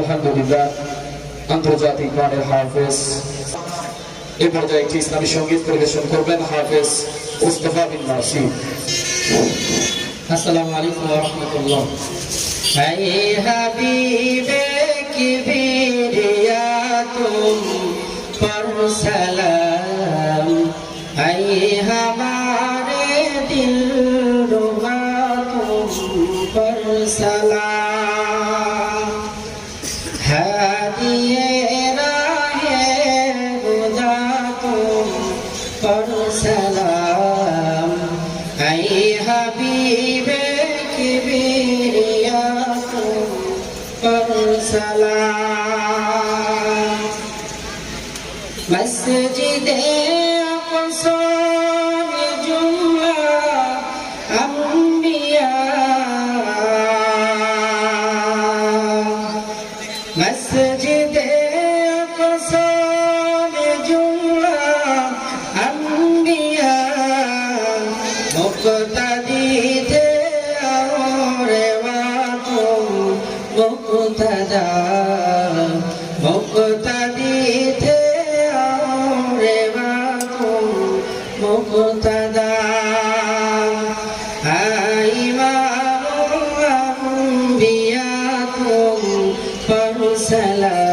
আলহামদুলিল্লাহ, আন্তর্জাতিক মানের হাফেজ। এ পর্যায়ে একটি ইসলামী সংগীত পরিবেশন করবেন হাফেজ মুস্তফা বিন আসসালামু আলাইকুম ওয়া রাহমাতুল্লাহ। হাই হাবিবে তুম হাই হামারে দিল রুবা তুম হারিয়ে রাহের বোঝা তুম করো সালাম। আই হাবিবে কিবিরিয়া তুম করো সালাম। মসজিদে আকসা মসজিদে কসমে জুমা আম্বিয়া মুক্তাদিতে আরে ওয়া মুক্তাদা